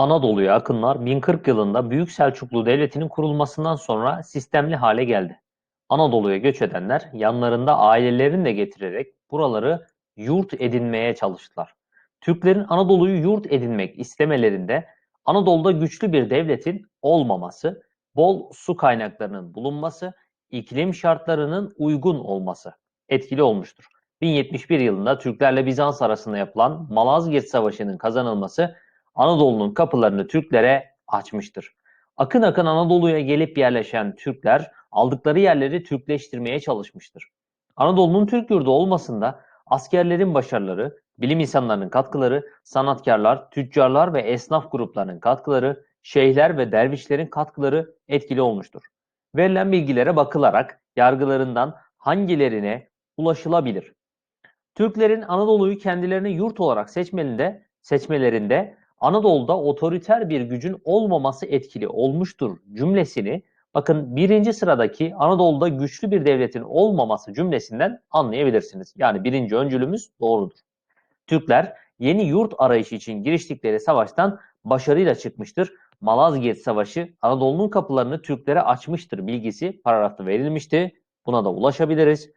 Anadolu'ya akınlar 1040 yılında Büyük Selçuklu Devleti'nin kurulmasından sonra sistemli hale geldi. Anadolu'ya göç edenler yanlarında ailelerini de getirerek buraları yurt edinmeye çalıştılar. Türklerin Anadolu'yu yurt edinmek istemelerinde Anadolu'da güçlü bir devletin olmaması, bol su kaynaklarının bulunması, iklim şartlarının uygun olması etkili olmuştur. 1071 yılında Türklerle Bizans arasında yapılan Malazgirt Savaşı'nın kazanılması Anadolu'nun kapılarını Türklere açmıştır. Akın akın Anadolu'ya gelip yerleşen Türkler aldıkları yerleri Türkleştirmeye çalışmıştır. Anadolu'nun Türk yurdu olmasında askerlerin başarıları, bilim insanlarının katkıları, sanatkarlar, tüccarlar ve esnaf gruplarının katkıları, şeyhler ve dervişlerin katkıları etkili olmuştur. Verilen bilgilere bakılarak yargılarından hangilerine ulaşılabilir? Türklerin Anadolu'yu kendilerine yurt olarak seçmelinde, seçmelerinde Anadolu'da otoriter bir gücün olmaması etkili olmuştur cümlesini bakın birinci sıradaki Anadolu'da güçlü bir devletin olmaması cümlesinden anlayabilirsiniz. Yani birinci öncülümüz doğrudur. Türkler yeni yurt arayışı için giriştikleri savaştan başarıyla çıkmıştır. Malazgirt Savaşı Anadolu'nun kapılarını Türklere açmıştır bilgisi paragrafta verilmişti. Buna da ulaşabiliriz.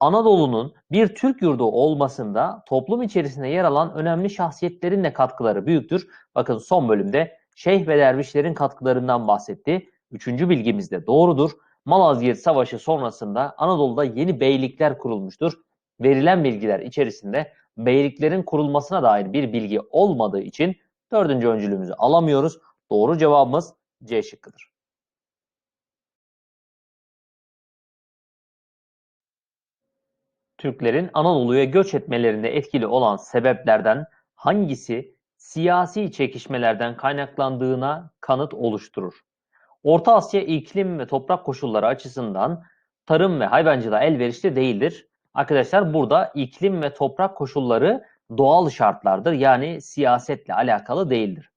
Anadolu'nun bir Türk yurdu olmasında toplum içerisinde yer alan önemli şahsiyetlerin de katkıları büyüktür. Bakın son bölümde şeyh ve dervişlerin katkılarından bahsetti. Üçüncü bilgimiz de doğrudur. Malazgirt Savaşı sonrasında Anadolu'da yeni beylikler kurulmuştur. Verilen bilgiler içerisinde beyliklerin kurulmasına dair bir bilgi olmadığı için dördüncü öncülümüzü alamıyoruz. Doğru cevabımız C şıkkıdır. Türklerin Anadolu'ya göç etmelerinde etkili olan sebeplerden hangisi siyasi çekişmelerden kaynaklandığına kanıt oluşturur? Orta Asya iklim ve toprak koşulları açısından tarım ve hayvancılığa elverişli değildir. Arkadaşlar burada iklim ve toprak koşulları doğal şartlardır. Yani siyasetle alakalı değildir.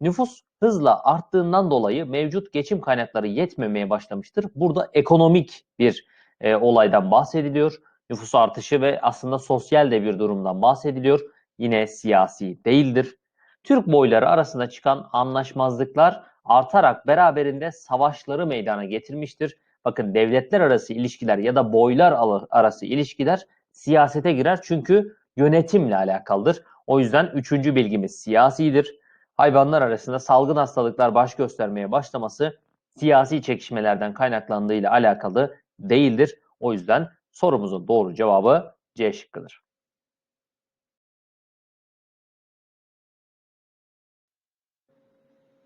Nüfus hızla arttığından dolayı mevcut geçim kaynakları yetmemeye başlamıştır. Burada ekonomik bir e, olaydan bahsediliyor nüfus artışı ve aslında sosyal de bir durumdan bahsediliyor. Yine siyasi değildir. Türk boyları arasında çıkan anlaşmazlıklar artarak beraberinde savaşları meydana getirmiştir. Bakın devletler arası ilişkiler ya da boylar arası ilişkiler siyasete girer çünkü yönetimle alakalıdır. O yüzden üçüncü bilgimiz siyasidir. Hayvanlar arasında salgın hastalıklar baş göstermeye başlaması siyasi çekişmelerden kaynaklandığıyla alakalı değildir. O yüzden Sorumuzun doğru cevabı C şıkkıdır.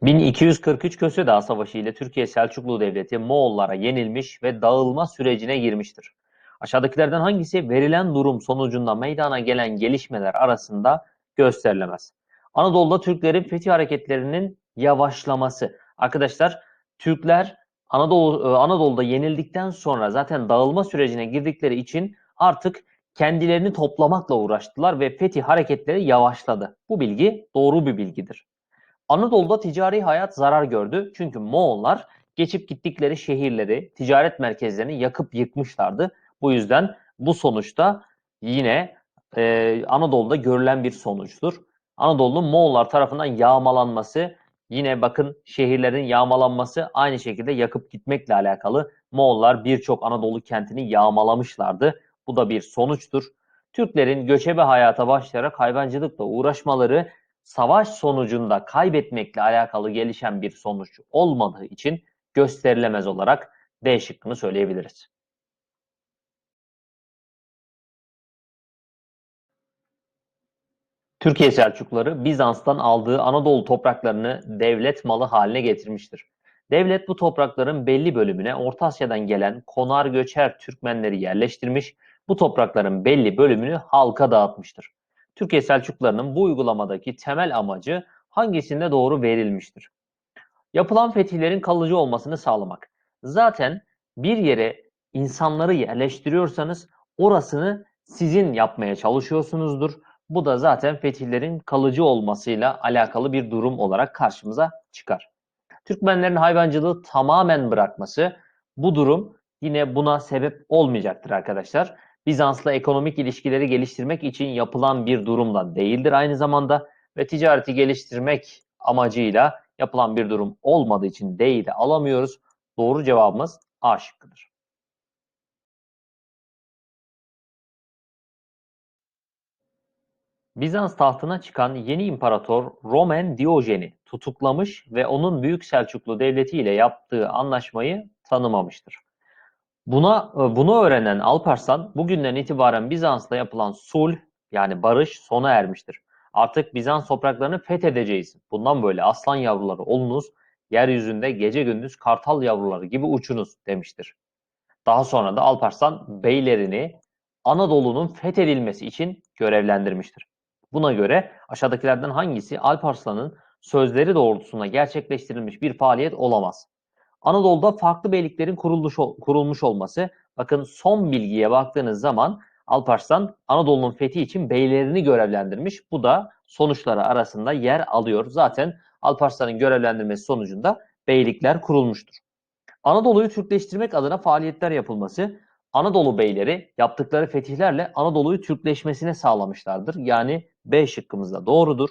...1243 Köse Dağı Savaşı ile Türkiye Selçuklu Devleti Moğollara yenilmiş ve dağılma sürecine girmiştir. Aşağıdakilerden hangisi verilen durum sonucunda meydana gelen gelişmeler arasında gösterilemez? Anadolu'da Türklerin fethi hareketlerinin yavaşlaması. Arkadaşlar Türkler Anadolu e, Anadolu'da yenildikten sonra zaten dağılma sürecine girdikleri için artık kendilerini toplamakla uğraştılar ve fethi hareketleri yavaşladı. Bu bilgi doğru bir bilgidir. Anadolu'da ticari hayat zarar gördü çünkü Moğollar geçip gittikleri şehirleri, ticaret merkezlerini yakıp yıkmışlardı. Bu yüzden bu sonuçta yine e, Anadolu'da görülen bir sonuçtur. Anadolu'nun Moğollar tarafından yağmalanması Yine bakın şehirlerin yağmalanması aynı şekilde yakıp gitmekle alakalı. Moğollar birçok Anadolu kentini yağmalamışlardı. Bu da bir sonuçtur. Türklerin göçebe hayata başlayarak hayvancılıkla uğraşmaları savaş sonucunda kaybetmekle alakalı gelişen bir sonuç olmadığı için gösterilemez olarak D şıkkını söyleyebiliriz. Türkiye Selçukluları Bizans'tan aldığı Anadolu topraklarını devlet malı haline getirmiştir. Devlet bu toprakların belli bölümüne Orta Asya'dan gelen konar göçer Türkmenleri yerleştirmiş, bu toprakların belli bölümünü halka dağıtmıştır. Türkiye Selçuklularının bu uygulamadaki temel amacı hangisinde doğru verilmiştir? Yapılan fetihlerin kalıcı olmasını sağlamak. Zaten bir yere insanları yerleştiriyorsanız orasını sizin yapmaya çalışıyorsunuzdur. Bu da zaten fetihlerin kalıcı olmasıyla alakalı bir durum olarak karşımıza çıkar. Türkmenlerin hayvancılığı tamamen bırakması bu durum yine buna sebep olmayacaktır arkadaşlar. Bizans'la ekonomik ilişkileri geliştirmek için yapılan bir durumda değildir aynı zamanda ve ticareti geliştirmek amacıyla yapılan bir durum olmadığı için D'yi de alamıyoruz. Doğru cevabımız A şıkkıdır. Bizans tahtına çıkan yeni imparator Roman Diyojen'i tutuklamış ve onun Büyük Selçuklu Devleti ile yaptığı anlaşmayı tanımamıştır. Buna bunu öğrenen Alparslan bugünden itibaren Bizans'la yapılan sulh yani barış sona ermiştir. Artık Bizans topraklarını fethedeceğiz. Bundan böyle aslan yavruları olunuz, yeryüzünde gece gündüz kartal yavruları gibi uçunuz demiştir. Daha sonra da Alparslan beylerini Anadolu'nun fethedilmesi için görevlendirmiştir. Buna göre aşağıdakilerden hangisi Alparslan'ın sözleri doğrultusunda gerçekleştirilmiş bir faaliyet olamaz? Anadolu'da farklı beyliklerin kurulmuş, kurulmuş olması. Bakın son bilgiye baktığınız zaman Alparslan Anadolu'nun fethi için beylerini görevlendirmiş. Bu da sonuçları arasında yer alıyor. Zaten Alparslan'ın görevlendirmesi sonucunda beylikler kurulmuştur. Anadolu'yu Türkleştirmek adına faaliyetler yapılması, Anadolu beyleri yaptıkları fetihlerle Anadolu'yu Türkleşmesine sağlamışlardır. Yani B şıkkımız da doğrudur.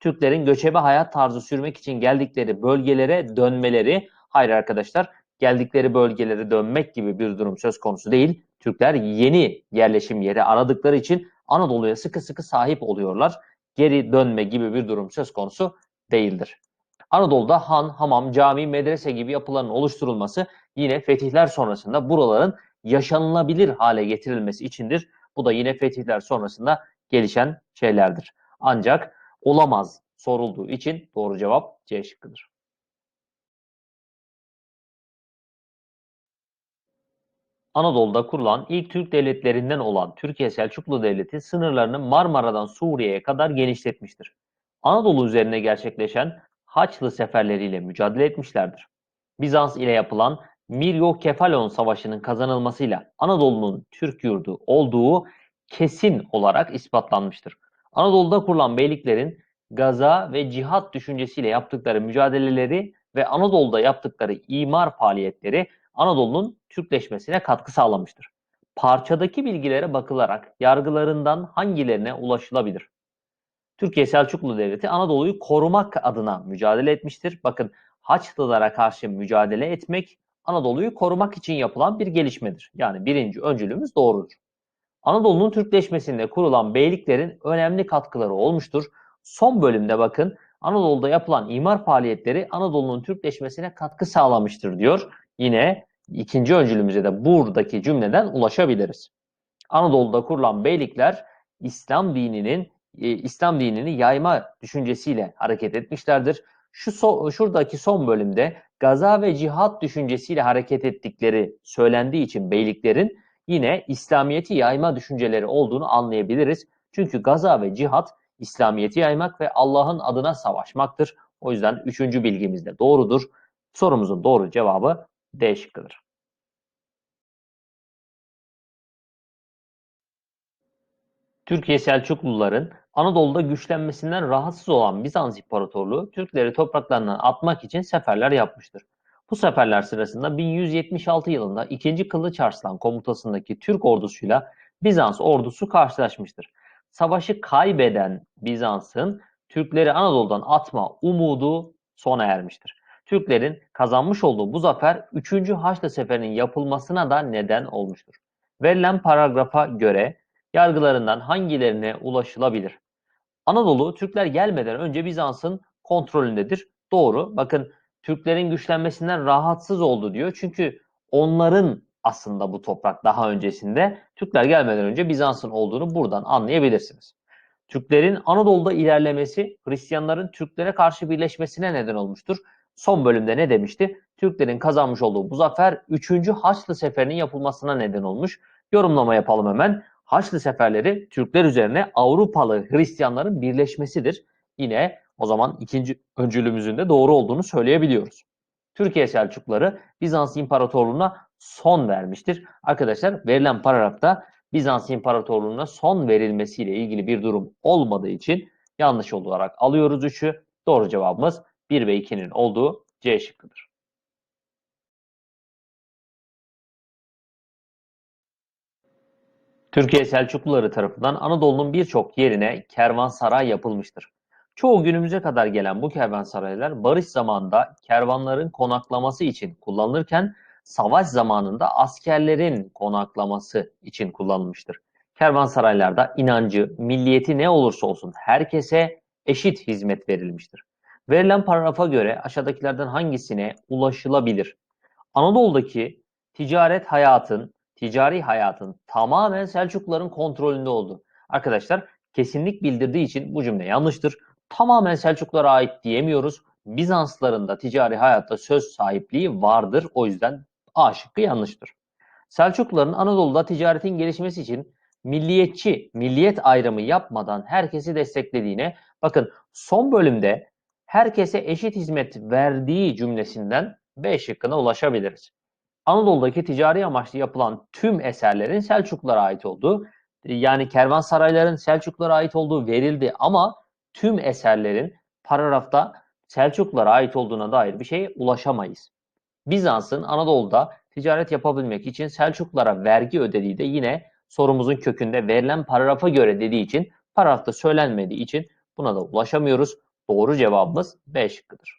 Türklerin göçebe hayat tarzı sürmek için geldikleri bölgelere dönmeleri, hayır arkadaşlar, geldikleri bölgelere dönmek gibi bir durum söz konusu değil. Türkler yeni yerleşim yeri aradıkları için Anadolu'ya sıkı sıkı sahip oluyorlar. Geri dönme gibi bir durum söz konusu değildir. Anadolu'da han, hamam, cami, medrese gibi yapıların oluşturulması yine fetihler sonrasında buraların yaşanılabilir hale getirilmesi içindir. Bu da yine fetihler sonrasında gelişen şeylerdir. Ancak olamaz sorulduğu için doğru cevap C şıkkıdır. Anadolu'da kurulan ilk Türk devletlerinden olan Türkiye Selçuklu Devleti sınırlarını Marmara'dan Suriye'ye kadar genişletmiştir. Anadolu üzerine gerçekleşen Haçlı seferleriyle mücadele etmişlerdir. Bizans ile yapılan Miryo-Kefalon Savaşı'nın kazanılmasıyla Anadolu'nun Türk yurdu olduğu kesin olarak ispatlanmıştır. Anadolu'da kurulan beyliklerin gaza ve cihat düşüncesiyle yaptıkları mücadeleleri ve Anadolu'da yaptıkları imar faaliyetleri Anadolu'nun Türkleşmesine katkı sağlamıştır. Parçadaki bilgilere bakılarak yargılarından hangilerine ulaşılabilir? Türkiye Selçuklu Devleti Anadolu'yu korumak adına mücadele etmiştir. Bakın Haçlılara karşı mücadele etmek Anadolu'yu korumak için yapılan bir gelişmedir. Yani birinci öncülümüz doğrudur. Anadolu'nun Türkleşmesinde kurulan beyliklerin önemli katkıları olmuştur. Son bölümde bakın Anadolu'da yapılan imar faaliyetleri Anadolu'nun Türkleşmesine katkı sağlamıştır diyor. Yine ikinci öncülümüze de buradaki cümleden ulaşabiliriz. Anadolu'da kurulan beylikler İslam dininin e, İslam dinini yayma düşüncesiyle hareket etmişlerdir. Şu so, şuradaki son bölümde gaza ve cihat düşüncesiyle hareket ettikleri söylendiği için beyliklerin yine İslamiyeti yayma düşünceleri olduğunu anlayabiliriz. Çünkü gaza ve cihat İslamiyeti yaymak ve Allah'ın adına savaşmaktır. O yüzden üçüncü bilgimiz de doğrudur. Sorumuzun doğru cevabı D şıkkıdır. Türkiye Selçukluların Anadolu'da güçlenmesinden rahatsız olan Bizans İmparatorluğu Türkleri topraklarından atmak için seferler yapmıştır. Bu seferler sırasında 1176 yılında 2. Kılıç Arslan komutasındaki Türk ordusuyla Bizans ordusu karşılaşmıştır. Savaşı kaybeden Bizans'ın Türkleri Anadolu'dan atma umudu sona ermiştir. Türklerin kazanmış olduğu bu zafer 3. Haçlı Seferi'nin yapılmasına da neden olmuştur. Verilen paragrafa göre yargılarından hangilerine ulaşılabilir? Anadolu Türkler gelmeden önce Bizans'ın kontrolündedir. Doğru. Bakın Türklerin güçlenmesinden rahatsız oldu diyor. Çünkü onların aslında bu toprak daha öncesinde Türkler gelmeden önce Bizans'ın olduğunu buradan anlayabilirsiniz. Türklerin Anadolu'da ilerlemesi Hristiyanların Türklere karşı birleşmesine neden olmuştur. Son bölümde ne demişti? Türklerin kazanmış olduğu bu zafer 3. Haçlı Seferi'nin yapılmasına neden olmuş. Yorumlama yapalım hemen. Haçlı seferleri Türkler üzerine Avrupalı Hristiyanların birleşmesidir. Yine o zaman ikinci öncülümüzün de doğru olduğunu söyleyebiliyoruz. Türkiye Selçukluları Bizans İmparatorluğu'na son vermiştir. Arkadaşlar verilen paragrafta Bizans İmparatorluğu'na son verilmesiyle ilgili bir durum olmadığı için yanlış olarak alıyoruz 3'ü. Doğru cevabımız 1 ve 2'nin olduğu C şıkkıdır. Türkiye Selçukluları tarafından Anadolu'nun birçok yerine kervansaray yapılmıştır. Çoğu günümüze kadar gelen bu kervansaraylar barış zamanında kervanların konaklaması için kullanılırken savaş zamanında askerlerin konaklaması için kullanılmıştır. Kervansaraylarda inancı, milliyeti ne olursa olsun herkese eşit hizmet verilmiştir. Verilen paragrafa göre aşağıdakilerden hangisine ulaşılabilir? Anadolu'daki ticaret hayatın, ticari hayatın tamamen Selçukluların kontrolünde oldu. Arkadaşlar kesinlik bildirdiği için bu cümle yanlıştır. Tamamen Selçuklulara ait diyemiyoruz. Bizansların da ticari hayatta söz sahipliği vardır. O yüzden A şıkkı yanlıştır. Selçukluların Anadolu'da ticaretin gelişmesi için milliyetçi, milliyet ayrımı yapmadan herkesi desteklediğine bakın son bölümde herkese eşit hizmet verdiği cümlesinden B şıkkına ulaşabiliriz. Anadolu'daki ticari amaçlı yapılan tüm eserlerin Selçuklulara ait olduğu, yani kervansarayların Selçuklulara ait olduğu verildi ama tüm eserlerin paragrafta Selçuklulara ait olduğuna dair bir şeye ulaşamayız. Bizans'ın Anadolu'da ticaret yapabilmek için Selçuklulara vergi ödediği de yine sorumuzun kökünde verilen paragrafa göre dediği için paragrafta söylenmediği için buna da ulaşamıyoruz. Doğru cevabımız B şıkkıdır.